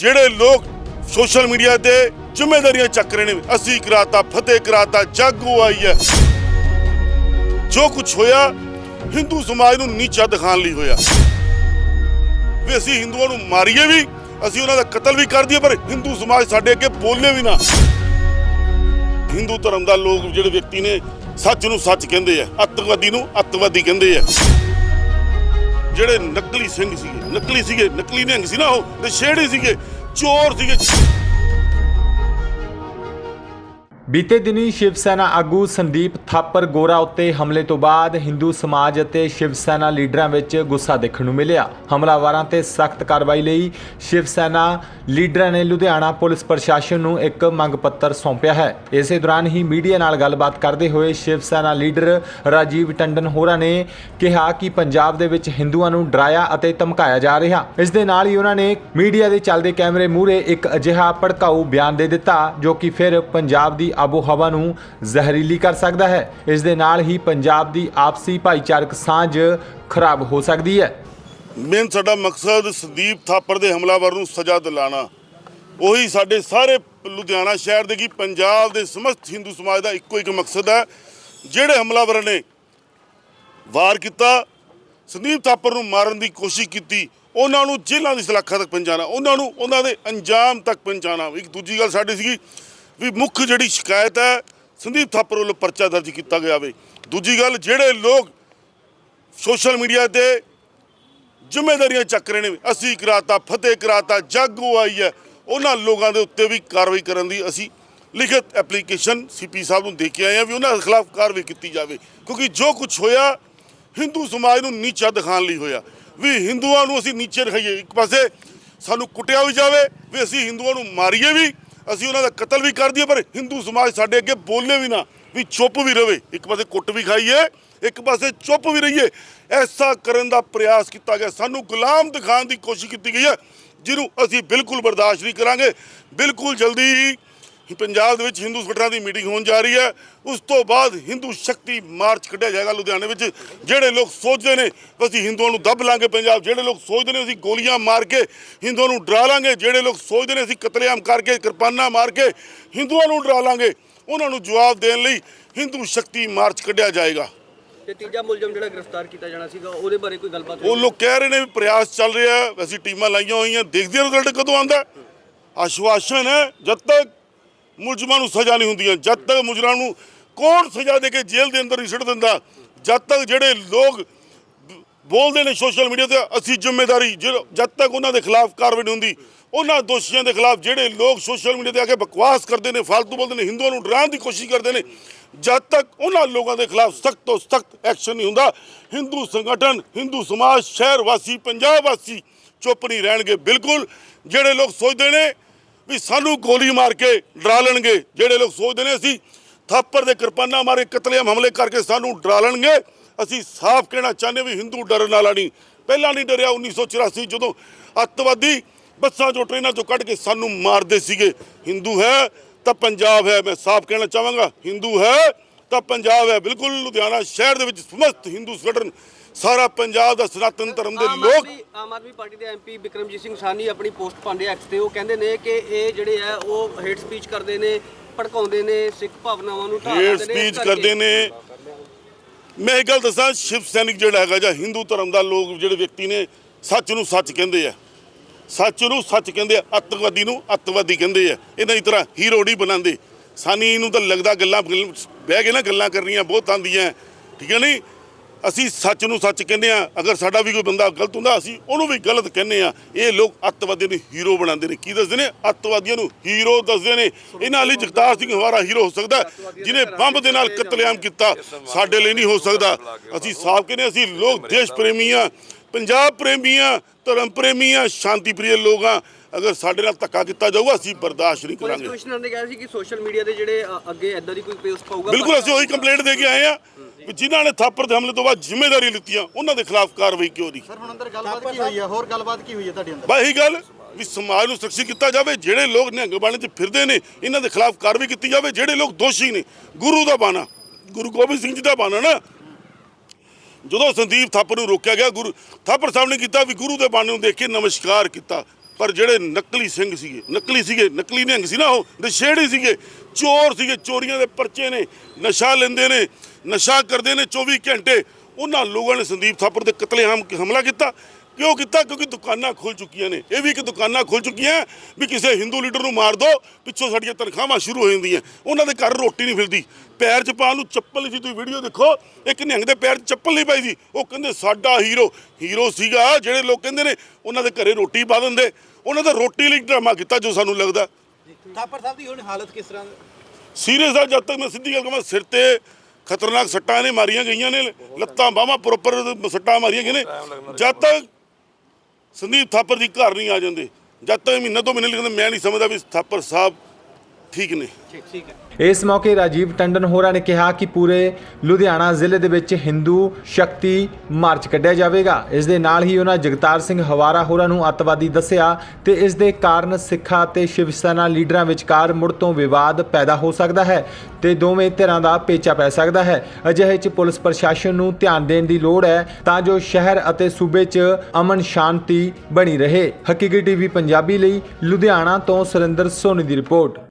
ਜਿਹੜੇ ਲੋਕ social media ਤੇ ਜ਼ਿੰਮੇਵਾਰੀਆਂ ਚੱਕ ਰਹੇ ਨੇ, ਅਸੀਂ ਕਰਾਤਾ ਫਤਿਹ, ਕਰਾਤਾ ਜਾਗੋ ਆਈ ਹੈ। ਜੋ ਕੁਝ ਹੋਇਆ, ਹਿੰਦੂ ਸਮਾਜ ਨੂੰ ਨੀਚਾ ਦਿਖਾਉਣ ਲਈ ਹੋਇਆ। ਵੀ ਅਸੀਂ ਹਿੰਦੂਆਂ ਨੂੰ ਮਾਰੀਏ ਵੀ, ਅਸੀਂ ਉਹਨਾਂ ਦਾ ਕਤਲ ਵੀ ਕਰ ਦਈਏ, ਪਰ ਹਿੰਦੂ ਸਮਾਜ ਸਾਡੇ ਅੱਗੇ ਬੋਲੇ ਵੀ ਨਾ। ਹਿੰਦੂ ਧਰਮ ਦਾ ਲੋਕ, ਜਿਹੜੇ ਵਿਅਕਤੀ ਨੇ, ਸੱਚ ਨੂੰ ਸੱਚ ਕਹਿੰਦੇ ਆ, ਅੱਤਵਾਦੀ ਨੂੰ ਅੱਤਵਾਦੀ ਕਹਿੰਦੇ ਆ। ਜਿਹੜੇ ਨਕਲੀ ਸਿੰਘ ਸੀਗੇ, ਨਕਲੀ ਸੀਗੇ, ਨਕਲੀ ਨਿਹੰਗ ਸੀ ਨਾ ਉਹ, ਤੇ ਨਸ਼ੇੜੀ ਸੀਗੇ, ਚੋਰ ਸੀਗੇ। ਬੀਤੇ ਦਿਨੀ ਸ਼ਿਵ ਸੈਨਾ ਆਗੂ ਸੰਦੀਪ ਥਾਪਰ ਗੋਰਾ ਉੱਤੇ ਹਮਲੇ ਤੋਂ ਬਾਅਦ ਹਿੰਦੂ ਸਮਾਜ ਅਤੇ ਸ਼ਿਵ ਸੈਨਾ ਲੀਡਰਾਂ ਵਿੱਚ ਗੁੱਸਾ ਦੇਖਣ ਨੂੰ ਮਿਲਿਆ। ਹਮਲਾਵਰਾਂ ਤੇ ਸਖਤ ਕਾਰਵਾਈ ਲਈ ਸ਼ਿਵ ਸੈਨਾ ਲੀਡਰਾਂ ਨੇ ਲੁਧਿਆਣਾ ਪੁਲਿਸ ਪ੍ਰਸ਼ਾਸਨ ਨੂੰ ਇੱਕ ਮੰਗ ਪੱਤਰ ਸੌਂਪਿਆ ਹੈ। ਇਸੇ ਦੌਰਾਨ ਹੀ ਮੀਡੀਆ ਨਾਲ ਗੱਲਬਾਤ ਕਰਦੇ ਹੋਏ ਸ਼ਿਵ ਸੈਨਾ ਲੀਡਰ ਰਾਜੀਵ ਟੰਡਨ ਹੋਰਾਂ ਨੇ ਕਿਹਾ ਕਿ ਪੰਜਾਬ ਦੇ ਵਿੱਚ ਹਿੰਦੂਆਂ ਨੂੰ ਡਰਾਇਆ ਅਤੇ ਧਮਕਾਇਆ ਜਾ ਰਿਹਾ। ਇਸ ਦੇ ਨਾਲ ਹੀ ਉਹਨਾਂ ਨੇ ਮੀਡੀਆ ਦੇ ਚੱਲਦੇ ਕੈਮਰੇ ਮੂਹਰੇ ਇੱਕ ਅਜਿਹਾ ਭੜਕਾਊ ਬਿਆਨ ਦੇ ਦਿੱਤਾ, ਜੋ ਕਿ ਫਿਰ ਪੰਜਾਬ ਦੀ ਆਬੋ ਹਵਾ ਨੂੰ ਜ਼ਹਿਰੀਲੀ ਕਰ ਸਕਦਾ ਹੈ। ਇਸ ਦੇ ਨਾਲ ਹੀ ਪੰਜਾਬ ਦੀ ਆਪਸੀ ਭਾਈਚਾਰਕ ਸਾਂਝ ਖਰਾਬ ਹੋ ਸਕਦੀ ਹੈ। ਮੇਨ ਸਾਡਾ ਮਕਸਦ ਸੰਦੀਪ ਥਾਪਰ ਦੇ ਹਮਲਾਵਰ ਨੂੰ ਸਜ਼ਾ ਦਿਲਾਣਾ। ਉਹੀ ਸਾਡੇ ਸਾਰੇ ਲੁਧਿਆਣਾ ਸ਼ਹਿਰ ਦੇ ਕੀ ਪੰਜਾਬ ਦੇ ਸਮਸਤ ਹਿੰਦੂ ਸਮਾਜ ਦਾ ਇੱਕੋ ਇੱਕ ਮਕਸਦ ਹੈ, ਜਿਹੜੇ ਹਮਲਾਵਰ ਨੇ ਵਾਰ ਕੀਤਾ, ਸੰਦੀਪ ਥਾਪਰ ਨੂੰ ਮਾਰਨ ਦੀ ਕੋਸ਼ਿਸ਼ ਕੀਤੀ, ਉਹਨਾਂ ਨੂੰ ਜੇਲ੍ਹਾਂ ਦੀ ਸਲਾਖਾਂ ਤੱਕ ਪਹੁੰਚਾਉਣਾ, ਉਹਨਾਂ ਨੂੰ ਉਹਨਾਂ ਦੇ ਅੰਜਾਮ ਤੱਕ ਪਹੁੰਚਾਉਣਾ। ਇੱਕ ਦੂਜੀ ਗੱਲ ਸਾਡੀ ਸੀਗੀ ਵੀ ਮੁੱਖ ਜਿਹੜੀ ਸ਼ਿਕਾਇਤ ਹੈ, ਸੰਦੀਪ ਥਾਪਰ ਵੱਲੋਂ ਪਰਚਾ ਦਰਜ ਕੀਤਾ ਗਿਆ ਵੇ। ਦੂਜੀ ਗੱਲ, ਜਿਹੜੇ ਲੋਕ ਸੋਸ਼ਲ ਮੀਡੀਆ ਤੇ ਜ਼ਿੰਮੇਵਾਰੀਆਂ ਚੱਕ ਰਹੇ ਨੇ ਅਸੀਂ ਕਰਾਤਾ, ਫਤਿਹ ਕਰਾਤਾ, ਜਾਗੋ ਆਈ ਹੈ, ਉਹਨਾਂ ਲੋਕਾਂ ਦੇ ਉੱਤੇ ਵੀ ਕਾਰਵਾਈ ਕਰਨ ਦੀ ਅਸੀਂ ਲਿਖਤ ਐਪਲੀਕੇਸ਼ਨ ਸੀਪੀ ਸਾਹਿਬ ਨੂੰ ਦੇ ਕੇ ਆਏ ਆ ਵੀ ਉਹਨਾਂ ਦੇ ਖਿਲਾਫ ਕਾਰਵਾਈ ਕੀਤੀ ਜਾਵੇ। ਕਿਉਂਕਿ ਜੋ ਕੁਝ ਹੋਇਆ, ਹਿੰਦੂ ਸਮਾਜ ਨੂੰ ਨੀਚਾ ਦਿਖਾਉਣ ਲਈ ਹੋਇਆ। ਵੀ ਹਿੰਦੂਆਂ ਨੂੰ ਅਸੀਂ ਨੀਚੇ ਦਿਖਾਈਏ, ਇੱਕ ਪਾਸੇ ਸਾਨੂੰ ਕੁੱਟਿਆ ਵੀ ਜਾਵੇ, ਵੀ ਅਸੀਂ ਹਿੰਦੂਆਂ ਨੂੰ ਮਾਰੀਏ ਵੀ ਅਸੀਂ ਉਹਨਾਂ ਦਾ ਕਤਲ ਵੀ ਕਰ ਦਈਏ, ਪਰ ਹਿੰਦੂ ਸਮਾਜ ਸਾਡੇ ਅੱਗੇ ਬੋਲੇ ਵੀ ਨਾ, ਵੀ ਚੁੱਪ ਵੀ ਰਵੇ। ਇੱਕ ਪਾਸੇ ਕੁੱਟ ਵੀ ਖਾਈਏ, ਇੱਕ ਪਾਸੇ ਚੁੱਪ ਵੀ ਰਹੀਏ। ਐਸਾ ਕਰਨ ਦਾ ਪ੍ਰਯਾਸ ਕੀਤਾ ਗਿਆ। ਸਾਨੂੰ ਗੁਲਾਮ ਦਿਖਾਉਣ ਦੀ ਕੋਸ਼ਿਸ਼ ਕੀਤੀ ਗਈ ਹੈ, ਜਿਹਨੂੰ ਅਸੀਂ ਬਿਲਕੁਲ ਬਰਦਾਸ਼ਤ ਨਹੀਂ ਕਰਾਂਗੇ। ਬਿਲਕੁਲ ਜਲਦੀ ਪੰਜਾਬ ਦੇ ਵਿੱਚ ਹਿੰਦੂ ਸੰਗਠਨਾਂ ਦੀ ਮੀਟਿੰਗ ਹੋਣ ਜਾ ਰਹੀ ਹੈ। ਉਸ ਤੋਂ ਬਾਅਦ ਹਿੰਦੂ ਸ਼ਕਤੀ ਮਾਰਚ ਕੱਢਿਆ ਜਾਏਗਾ ਲੁਧਿਆਣੇ ਵਿੱਚ। ਜਿਹੜੇ ਲੋਕ ਸੋਚਦੇ ਨੇ ਅਸੀਂ ਹਿੰਦੂਆਂ ਨੂੰ ਦੱਬ ਲਾਂਗੇ ਪੰਜਾਬ ਜਿਹੜੇ ਲੋਕ ਸੋਚਦੇ ਨੇ ਅਸੀਂ ਗੋਲੀਆਂ ਮਾਰ ਕੇ ਹਿੰਦੂਆਂ ਨੂੰ ਡਰਾ ਲਾਂਗੇ ਜਿਹੜੇ ਲੋਕ ਸੋਚਦੇ ਨੇ ਅਸੀਂ ਕਤਲੇਆਮ ਕਰਕੇ ਕਿਰਪਾਨਾਂ ਮਾਰ ਕੇ ਹਿੰਦੂਆਂ ਨੂੰ ਡਰਾ ਲਾਂਗੇ ਉਹਨਾਂ ਨੂੰ ਜਵਾਬ ਦੇਣ ਲਈ ਹਿੰਦੂ ਸ਼ਕਤੀ ਮਾਰਚ ਕੱਢਿਆ ਜਾਏਗਾ। ਤੇ ਤੀਜਾ ਮੁਲਜ਼ਮ ਜਿਹੜਾ ਗ੍ਰਿਫਤਾਰ ਕੀਤਾ ਜਾਣਾ ਸੀਗਾ ਉਹਦੇ ਬਾਰੇ ਕੋਈ ਗੱਲਬਾਤ ਉਹ ਲੋਕ ਕਹਿ ਰਹੇ ਨੇ ਵੀ ਪ੍ਰਯਾਸ ਚੱਲ ਰਿਹਾ ਅਸੀਂ ਟੀਮਾਂ ਲਾਈਆਂ ਹੋਈਆਂ ਦੇਖਦੇ ਹਾਂ ਰਿਜ਼ਲਟ ਕਦੋਂ ਆਉਂਦਾ। ਆਸ਼ਵਾਸਨ ਹੈ ਜਦ ਤੱਕ ਮੁਲਜ਼ਮਾਂ ਨੂੰ ਸਜ਼ਾ ਨਹੀਂ ਹੁੰਦੀਆਂ। ਜਦ ਤੱਕ ਮੁਜਰਮਾਂ ਨੂੰ ਕੌਣ ਸਜ਼ਾ ਦੇ ਕੇ ਜੇਲ੍ਹ ਦੇ ਅੰਦਰ ਨਹੀਂ ਸਿੱਟ ਦਿੰਦਾ, ਜਦ ਤੱਕ ਜਿਹੜੇ ਲੋਕ ਬੋਲਦੇ ਨੇ ਸੋਸ਼ਲ ਮੀਡੀਆ ਤੇ, ਅਸੀਂ ਜ਼ਿੰਮੇਵਾਰੀ ਜਦੋਂ- ਜਦ ਤੱਕ ਉਹਨਾਂ ਦੇ ਖਿਲਾਫ ਕਾਰਵਾਈ ਨਹੀਂ ਹੁੰਦੀ, ਉਹਨਾਂ ਦੋਸ਼ੀਆਂ ਦੇ ਖਿਲਾਫ ਜਿਹੜੇ ਲੋਕ ਸੋਸ਼ਲ ਮੀਡੀਆ ਤੇ ਆ ਕੇ ਬਕਵਾਸ ਕਰਦੇ ਨੇ ਫालतू ਬੋਲਦੇ ਨੇ, ਹਿੰਦੂਆਂ ਨੂੰ ਡਰਾਉਣ ਦੀ ਕੋਸ਼ਿਸ਼ ਕਰਦੇ ਨੇ, ਜਦ ਤੱਕ ਉਹਨਾਂ ਲੋਕਾਂ ਦੇ ਖਿਲਾਫ ਸਖਤ ਤੋਂ ਸਖਤ ਐਕਸ਼ਨ ਨਹੀਂ ਹੁੰਦਾ, ਹਿੰਦੂ ਸੰਗਠਨ, ਹਿੰਦੂ ਸਮਾਜ, ਸ਼ਹਿਰ ਵਾਸੀ, ਪੰਜਾਬ ਵਾਸੀ ਚੁੱਪ ਨਹੀਂ ਰਹਿਣਗੇ। ਬਿਲਕੁਲ ਜਿਹੜੇ ਲੋਕ ਸੋਚਦੇ ਨੇ ਵੀ ਸਾਨੂੰ ਗੋਲੀ ਮਾਰ ਕੇ ਡਰਾ ਲੈਣਗੇ। ਜਿਹੜੇ ਲੋਕ ਸੋਚਦੇ ਨੇ ਅਸੀਂ ਥਾਪਰ ਦੇ ਕਿਰਪਾਨਾਂ ਮਾਰੇ, ਕਤਲੇਆਮ ਹਮਲੇ ਕਰਕੇ ਸਾਨੂੰ ਡਰਾ ਲੈਣਗੇ। ਅਸੀਂ ਸਾਫ਼ ਕਹਿਣਾ ਚਾਹੁੰਦੇ ਵੀ ਹਿੰਦੂ ਡਰਨ ਵਾਲਾ ਨਹੀਂ। ਪਹਿਲਾਂ ਨਹੀਂ ਡਰਿਆ 1984 ਜਦੋਂ ਅੱਤਵਾਦੀ ਬੱਸਾਂ ਚੋਂ ਟ੍ਰੇਨਾਂ ਚੋਂ ਕੱਢ ਕੇ ਸਾਨੂੰ ਮਾਰਦੇ ਸੀਗੇ। ਹਿੰਦੂ ਹੈ ਤਾਂ ਪੰਜਾਬ ਹੈ, ਮੈਂ ਸਾਫ਼ ਕਹਿਣਾ ਚਾਹਾਂਗਾ। ਹਿੰਦੂ ਹੈ ਤਾਂ ਪੰਜਾਬ ਹੈ। ਬਿਲਕੁਲ ਲੁਧਿਆਣਾ ਸ਼ਹਿਰ ਦੇ ਵਿੱਚ ਸਮਸਤ ਹਿੰਦੂ ਸੰਗਠਨ ਸਾਰਾ ਪੰਜਾਬ ਦਾ ਸਨਾਤਨ ਧਰਮ ਦੇ ਲੋਕ ਆਮ ਆਦਮੀ ਪਾਰਟੀ ਦੇ ਐਮਪੀ ਵਿਕਰਮਜੀਤ ਸਿੰਘ ਸਾਨੀ ਆਪਣੀ ਪੋਸਟ ਪਾਉਂਦੇ ਐਕਸ ਤੇ। ਉਹ ਕਹਿੰਦੇ ਨੇ ਕਿ ਇਹ ਜਿਹੜੇ ਆ ਉਹ ਹੇਟ ਸਪੀਚ ਕਰਦੇ ਨੇ ਭੜਕਾਉਂਦੇ ਨੇ ਸਿੱਖ ਭਾਵਨਾਵਾਂ ਨੂੰ ਢਾਹ ਹੇਟ ਦਿੰਦੇ ਨੇ, ਸਪੀਚ ਕਰਦੇ ਨੇ। ਮੈਂ ਇੱਕ ਗੱਲ ਦੱਸਾਂ ਸ਼ਿਵ ਸੈਨਿਕ ਜਿਹੜਾ ਹੈਗਾ ਜਾਂ ਹਿੰਦੂ ਧਰਮ ਦਾ ਲੋਕ ਜਿਹੜੇ ਵਿਅਕਤੀ ਨੇ ਸੱਚ ਨੂੰ ਸੱਚ ਕਹਿੰਦੇ ਆ। ਸੱਚ ਨੂੰ ਸੱਚ ਕਹਿੰਦੇ ਆ ਅੱਤਵਾਦੀ ਨੂੰ ਅੱਤਵਾਦੀ ਕਹਿੰਦੇ ਆ। ਇਹਨਾਂ ਦੀ ਤਰ੍ਹਾਂ ਹੀਰੋ ਨਹੀਂ ਬਣਾਉਂਦੇ। ਸਾਨੀ ਨੂੰ ਤਾਂ ਲੱਗਦਾ ਗੱਲਾਂ ਬਹਿ ਕੇ ਨਾ ਗੱਲਾਂ ਕਰਨੀਆਂ ਬਹੁਤ ਆਉਂਦੀਆਂ। ਠੀਕ ਹੈ ਨਹੀਂ ਅਸੀਂ ਸੱਚ ਨੂੰ ਸੱਚ ਕਹਿੰਦੇ ਆ ਅਗਰ ਸਾਡਾ ਵੀ ਕੋਈ ਬੰਦਾ ਗਲਤ ਹੁੰਦਾ ਅਸੀਂ ਉਹਨੂੰ ਵੀ ਗਲਤ ਕਹਿੰਦੇ ਆ ਇਹ ਲੋਕ ਅੱਤਵਾਦੀਆਂ ਨੂੰ ਹੀਰੋ ਬਣਾਉਂਦੇ ਨੇ। ਕੀ ਦੱਸਦੇ ਨੇ? ਅੱਤਵਾਦੀਆਂ ਨੂੰ ਹੀਰੋ ਦੱਸਦੇ ਨੇ। ਇਹਨਾਂ ਲਈ ਜਗਤਾਰ ਸਿੰਘ ਹਵਾਰਾ ਹੀਰੋ ਹੋ ਸਕਦਾ ਹੈ, ਜਿਹਨੇ ਬੰਬ ਦੇ ਨਾਲ ਕਤਲੇਆਮ ਕੀਤਾ। ਸਾਡੇ ਲਈ ਨਹੀਂ ਹੋ ਸਕਦਾ। ਅਸੀਂ ਸਾਫ਼ ਕਹਿੰਦੇ ਅਸੀਂ ਲੋਕ ਦੇਸ਼ ਪ੍ਰੇਮੀ ਆ ਪੰਜਾਬ ਪ੍ਰੇਮੀ ਆ ਧਰਮ ਪ੍ਰੇਮੀ ਆ ਸ਼ਾਂਤੀ ਪ੍ਰਿਯ ਲੋਕ ਆ ਅਗਰ ਸਾਡੇ ਨਾਲ ਧੱਕਾ ਕੀਤਾ ਜਾਊਗਾ ਅਸੀਂ ਬਰਦਾਸ਼ਤ ਨਹੀਂ ਪੁਲਿਸ ਕਰਾਂਗੇ ਕਮਿਸ਼ਨਰ ਨੇ ਕਿਹਾ ਸੀ ਕਿ ਸੋਸ਼ਲ ਮੀਡੀਆ ਤੇ ਜਿਹੜੇ ਅੱਗੇ ਐਦਾਂ ਦੀ ਕੋਈ ਪੋਸਟ ਪਾਊਗਾ ਬਿਲਕੁਲ ਅਸੀਂ ਉਹੀ ਕੰਪਲੇਂਟ ਦੇ ਕੇ ਆਏ ਆ ਵੀ ਜਿਨ੍ਹਾਂ ਨੇ ਥਾਪਰ ਦੇ ਹਮਲੇ ਤੋਂ ਬਾਅਦ ਜ਼ਿੰਮੇਵਾਰੀ ਲਿੱਤੀਆਂ ਉਹਨਾਂ ਦੇ ਖਿਲਾਫ ਕਾਰਵਾਈ ਕਿਉਂ ਨਹੀਂ? ਸਰ ਹੁਣ ਅੰਦਰ ਗੱਲਬਾਤ ਕੀ ਹੋਈ ਹੈ? ਹੋਰ ਗੱਲਬਾਤ ਕੀ ਹੋਈ ਹੈ ਤੁਹਾਡੇ ਅੰਦਰ? ਬਸ ਇਹੀ ਗੱਲ ਵੀ ਸਮਾਜ ਨੂੰ ਸੁਰੱਖਿਅਤ ਕੀਤਾ ਜਾਵੇ ਜਿਹੜੇ ਲੋਕ ਨਿਹੰਗ ਬਾਣੇ 'ਚ ਫਿਰਦੇ ਨੇ ਇਹਨਾਂ ਦੇ ਖਿਲਾਫ ਕਾਰਵਾਈ ਕੀਤੀ ਜਾਵੇ ਜਿਹੜੇ ਲੋਕ ਦੋਸ਼ੀ ਨੇ ਗੁਰੂ ਦਾ ਬਾਣਾ ਗੁਰੂ ਗੋਬਿੰਦ ਸਿੰਘ ਜੀ ਦਾ ਬਾਣਾ ਨਾ। ਜਦੋਂ ਸੰਦੀਪ ਥਾਪਰ ਨੂੰ ਰੋਕਿਆ ਗਿਆ ਗੁਰੂ ਥਾਪਰ ਸਾਹਿਬ ਨੇ ਕੀਤਾ ਵੀ ਗੁਰੂ ਦੇ ਬਾਣੇ ਨੂੰ ਦੇਖ ਕੇ ਨਮਸਕਾਰ ਕੀਤਾ ਪਰ ਜਿਹੜੇ ਨਕਲੀ ਸਿੰਘ ਸੀਗੇ ਨਕਲੀ ਸੀਗੇ ਨਕਲੀ ਨਿਹੰਗ ਸੀ ਨਾ ਉਹ ਨਸ਼ੇੜੀ ਸੀਗੇ ਚੋਰ ਸੀਗੇ ਚੋਰੀਆਂ ਦੇ ਪਰਚੇ ਨੇ ਨਸ਼ਾ ਲੈਂਦੇ ਨੇ ਨਸ਼ਾ ਕਰਦੇ ਨੇ 24 ਘੰਟੇ। ਉਹਨਾਂ ਲੋਕਾਂ ਨੇ ਸੰਦੀਪ ਥਾਪਰ ਦੇ ਕਤਲੇਆਮ ਹਮਲਾ ਕੀਤਾ। ਕਿਉਂ ਕੀਤਾ? ਕਿਉਂਕਿ ਦੁਕਾਨਾਂ ਖੁੱਲ ਚੁੱਕੀਆਂ ਨੇ। ਇਹ ਵੀ ਇੱਕ ਦੁਕਾਨਾਂ ਖੁੱਲ ਚੁੱਕੀਆਂ ਵੀ ਕਿਸੇ ਹਿੰਦੂ ਲੀਡਰ ਨੂੰ ਮਾਰ ਦੋ ਪਿੱਛੋਂ ਸਾਡੀਆਂ ਤਨਖਾਹਾਂ ਸ਼ੁਰੂ ਹੋ ਜਾਂਦੀਆਂ। ਉਹਨਾਂ ਦੇ ਘਰ ਰੋਟੀ ਨਹੀਂ ਮਿਲਦੀ। ਪੈਰ 'ਚ ਪਾਉਣ ਨੂੰ ਚੱਪਲ ਨਹੀਂ ਸੀ। ਤੁਸੀਂ ਵੀਡੀਓ ਦੇਖੋ ਇੱਕ ਨਿਹੰਗ ਦੇ ਪੈਰ 'ਚ ਚੱਪਲ ਨਹੀਂ ਪਾਈ ਸੀ। ਉਹ ਕਹਿੰਦੇ ਸਾਡਾ ਹੀਰੋ ਹੀਰੋ ਸੀਗਾ। ਜਿਹੜੇ ਲੋਕ ਕਹਿੰਦੇ ਨੇ ਉਹਨਾਂ ਦੇ ਘਰੇ ਰੋਟੀ ਪਾ ਦਿੰਦੇ। ਉਹਨਾਂ ਦਾ ਰੋਟੀ ਲਈ ਡਰਾਮਾ ਕੀਤਾ ਜੋ ਸਾਨੂੰ ਲੱਗਦਾ। ਥਾਪਰ ਸਾਹਿਬ ਦੀ ਹੁਣ ਹਾਲਤ ਕਿਸ ਤਰ੍ਹਾਂ? ਸੀਰੀਅਸ ਆ ਜਦ ਤੱਕ ਮੈਂ ਸਿੱਧੀ ਗੱਲ ਕਹਾਂ ਸਿਰ ਤੇ ਖਤਰਨਾਕ ਸੱਟਾਂ ਨੇ ਮਾਰੀਆਂ ਗਈਆਂ ਨੇ, ਲੱਤਾਂ ਬਾਹਾਂ ਪ੍ਰੋਪਰ ਸੱਟਾਂ ਮਾਰੀਆਂ ਗਈਆਂ ਨੇ। ਜਦ ਤੱਕ ਸੰਦੀਪ ਥਾਪਰ ਦੀ ਘਰ ਨਹੀਂ ਆ ਜਾਂਦੇ, ਜਦ ਤੱਕ ਮਹੀਨਾ ਤੋਂ ਮਹੀਨੇ ਲਿਖਦੇ ਮੈਂ ਨਹੀਂ ਸਮਝਦਾ ਵੀ ਥਾਪਰ ਸਾਹਿਬ ਠੀਕ ਨੇ? ਠੀਕ ਠੀਕ ਹੈ। ਇਸ ਮੌਕੇ ਰਾਜੀਵ ਟੰਡਨ ਹੋਰਾਂ ਨੇ ਕਿਹਾ ਕਿ ਪੂਰੇ ਲੁਧਿਆਣਾ ਜ਼ਿਲ੍ਹੇ ਦੇ ਵਿੱਚ ਹਿੰਦੂ ਸ਼ਕਤੀ ਮਾਰਚ ਕੱਢਿਆ ਜਾਵੇਗਾ। ਇਸ ਦੇ ਨਾਲ ਹੀ ਉਹਨਾਂ ਜਗਤਾਰ ਸਿੰਘ ਹਵਾਰਾ ਹੋਰਾਂ ਨੂੰ ਅੱਤਵਾਦੀ ਦੱਸਿਆ ਤੇ ਇਸ ਦੇ ਕਾਰਨ ਸਿੱਖਾਂ ਤੇ ਸ਼ਿਵ ਸੈਨਾ ਲੀਡਰਾਂ ਵਿਚਕਾਰ ਮੁੜ ਤੋਂ ਵਿਵਾਦ ਪੈਦਾ ਹੋ ਸਕਦਾ ਹੈ ਤੇ ਦੋਵੇਂ ਧਿਰਾਂ ਦਾ ਪੇਚਾ ਪੈ ਸਕਦਾ ਹੈ। ਅਜਿਹੇ 'ਚ ਪੁਲਿਸ ਪ੍ਰਸ਼ਾਸਨ ਨੂੰ ਧਿਆਨ ਦੇਣ ਦੀ ਲੋੜ ਹੈ ਤਾਂ ਜੋ ਸ਼ਹਿਰ ਅਤੇ ਸੂਬੇ 'ਚ ਅਮਨ ਸ਼ਾਂਤੀ ਬਣੀ ਰਹੇ। ਹਕੀਕੀ ਟੀਵੀ ਪੰਜਾਬੀ ਲਈ ਲੁਧਿਆਣਾ ਤੋਂ ਸੁਰਿੰਦਰ ਸੋਨੀ ਦੀ ਰਿਪੋਰਟ।